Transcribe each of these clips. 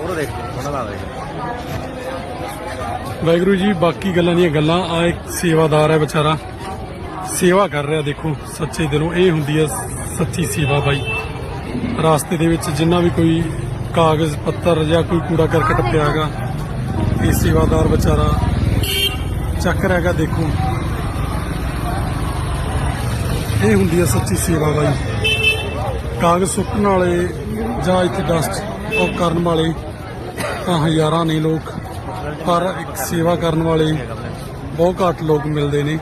ਉਹ ਦੇਖ ਉਹਨਾਂ ਦਾ ਦੇਖ ਵਾਹਿਗੁਰੂ ਜੀ, ਬਾਕੀ ਗੱਲਾਂ ਦੀਆਂ ਗੱਲਾਂ, ਆ ਇੱਕ ਸੇਵਾਦਾਰ ਹੈ ਵਿਚਾਰਾ। ਸੇਵਾ ਕਰ ਰਿਹਾ, ਦੇਖੋ, ਸੱਚੇ ਦਿਲੋਂ। ਇਹ ਹੁੰਦੀ ਹੈ ਸੱਚੀ ਸੇਵਾ ਬਾਈ। ਰਾਸਤੇ ਦੇ ਵਿੱਚ ਜਿੰਨਾ ਵੀ ਕੋਈ ਕਾਗਜ਼, ਪੱਤਰ ਜਾਂ ਕੋਈ ਕੂੜਾ ਕਰਕਟ ਪਿਆ ਹੈਗਾ, ਇਹ ਸੇਵਾਦਾਰ ਵਿਚਾਰਾ ਚੱਕ ਰਿਹਾ ਦੇਖੋ। ਇਹ ਹੁੰਦੀ ਹੈ ਸੱਚੀ ਸੇਵਾ ਬਾਈ। ਕਾਗਜ਼ ਸੁੱਟਣ ਵਾਲੇ ਜਾਂ ਇੱਥੇ ਡਸਟ ਉਹ ਕਰਨ ਵਾਲੇ। ਤਾਂ ਹਜ਼ਾਰਾਂ ਨੇ ਲੋਕ। ਪਰ ਇੱਕ ਸੇਵਾ ਕਰਨ ਵਾਲੇ ਬਹੁਤ ਘੱਟ ਲੋਕ ਮਿਲਦੇ ਨੇ।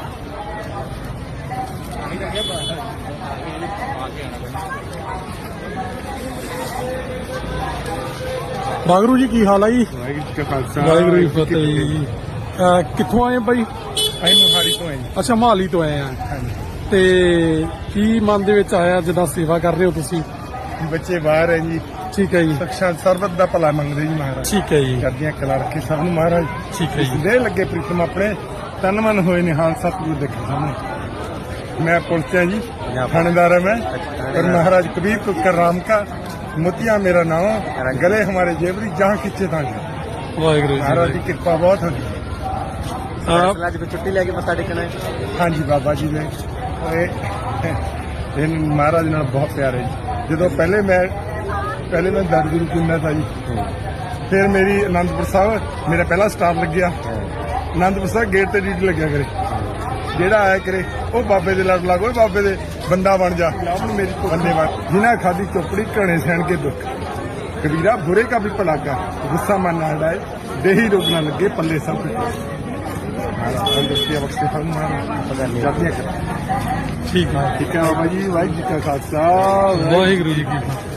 ਵਾਹਿਗੁਰੂ ਜੀ ਕੀ ਹਾਲ ਹੈ ਜੀ? ਵਾਹਿਗੁਰੂ ਜੀ ਕਾ ਖਾਲਸਾ। ਵਾਹਿਗੁਰੂ ਜੀ ਕੀ ਫਤਿਹ ਜੀ। ਅਹ ਕਿੱਥੋਂ ਆਏ ਬਾਈ? ਅਸੀਂ ਮੁਹਾਰੀ ਤੋਂ ਆਏ ਜੀ ਅੱਛਾ ਮਹਾਲੀ ਤੋਂ ਆਏ ਆ। ਹਾਂਜੀ। ਤੇ ਕੀ ਮਨ ਦੇ ਵਿੱਚ ਆਇਆ ਜਿੱਦਾਂ ਸੇਵਾ ਕਰ ਰਹੇ ਹੋ ਤੁਸੀਂ? ਬੱਚੇ ਬਾਹਰ ਹੈ ਜੀ। ਠੀਕ ਹੈ ਜੀ। ਸਖਸ਼ਾ ਸਰਬਤ ਦਾ ਭਲਾ ਮੰਗਦੇ ਜੀ ਮਹਾਰਾਜ। ਠੀਕ ਹੈ ਜੀ। ਕਰਦੀਆਂ ਕਲਾ ਸਭ ਨੂੰ ਮਹਾਰਾਜ। ਠੀਕ ਹੈ ਜੀ। ਦੇ ਲੱਗੇ ਪ੍ਰੀਤਮ ਆਪਣੇ ਤਨ ਮਨ ਹੋਏ ਨਿਹਾਲ ਸਤਿਗੁਰ ਦੇ ਸਾਹਮਣੇ। ਮੈਂ ਪੁਲਿਸਿਆ ਜੀ ਥਾਣੇਦਾਰ ਮੈਂ। ਪਰ ਮਹਾਰਾਜ ਕਬੀਰ ਕੁਕਰ ਰਾਮ ਕਾ ਮੁਤਿਆ ਮੇਰਾ ਨਾਮ ਗਲੇ ਹਮਾਰੇ ਜੇਬਰੀ ਜਹਾਂ ਕਿੱਥੇ ਤਾਂ ਵਾਹਿਗੁਰੂ ਜੀ ਮਹਾਰਾਜ ਦੀ ਕਿਰਪਾ ਬਹੁਤ ਹੋਈ ਆਪ ਅੱਜ ਛੁੱਟੀ ਲੈ ਕੇ ਮੱਥਾ ਟੇਕਣਾ ਹੈ। ਹਾਂਜੀ ਬਾਬਾ ਜੀ ਨੇ ਓਏ ਇਹਨਾਂ ਮਹਾਰਾਜ ਨਾਲ ਬਹੁਤ ਪਿਆਰੇ ਜੀ। ਜਦੋਂ ਪਹਿਲੇ ਮੈਂ ਪਹਿਲੇ ਮੈਂ ਦਰਦ ਗੁਰੂ ਪੀਂਦਾ ਸੀ ਜੀ। ਫਿਰ ਮੇਰੀ ਅਨੰਦਪੁਰ ਸਾਹਿਬ ਮੇਰਾ ਪਹਿਲਾ ਸਟਾਫ ਲੱਗਿਆ। ਅਨੰਦਪੁਰ ਸਾਹਿਬ ਗੇਟ ਤੇ ਡਿਊਟੀ ਲੱਗਿਆ ਕਰੇ। ਜਿਹੜਾ ਆਇਆ ਕਰੇ ਉਹ ਬਾਬੇ ਦੇ ਲੜ ਲੱਗ ਬਾਬੇ ਦੇ ਬੰਦਾ ਬਣ ਜਾ। ਹੁਣ ਮੇਰੀ ਬੰਦੇ ਬਣ। ਜਿਨ੍ਹਾਂ ਖਾਦੀ ਚੋਪੜੀ ਘਣੇ ਸਹਿਣ ਕੇ ਦੁੱਖ। ਕਬੀਰਾ ਬੁਰੇ ਕਾ ਵੀ ਭਲਾ ਕਰ ਗੁੱਸਾ ਮਨ ਨਾ ਹਟਾਏ। ਦੇਹੀ ਰੋਗ ਨਾ ਲੱਗੇ ਪੱਲੇ ਸਭ ਕੁਝ ਅੰਦਰਸੀ ਬਖਸ਼ੇ ਫਲ ਮਾਰ ਜਾਂਦੀਆਂ ਕਰ ਠੀਕ ਹੈ ਠੀਕ ਹੈ ਬਾਬਾ ਜੀ ਵਾਹਿਗੁਰੂ ਜੀ ਕਾ ਖਾਲਸਾ ਵਾਹਿਗੁਰੂ ਜੀ ਕੀ ਫਤਿਹ।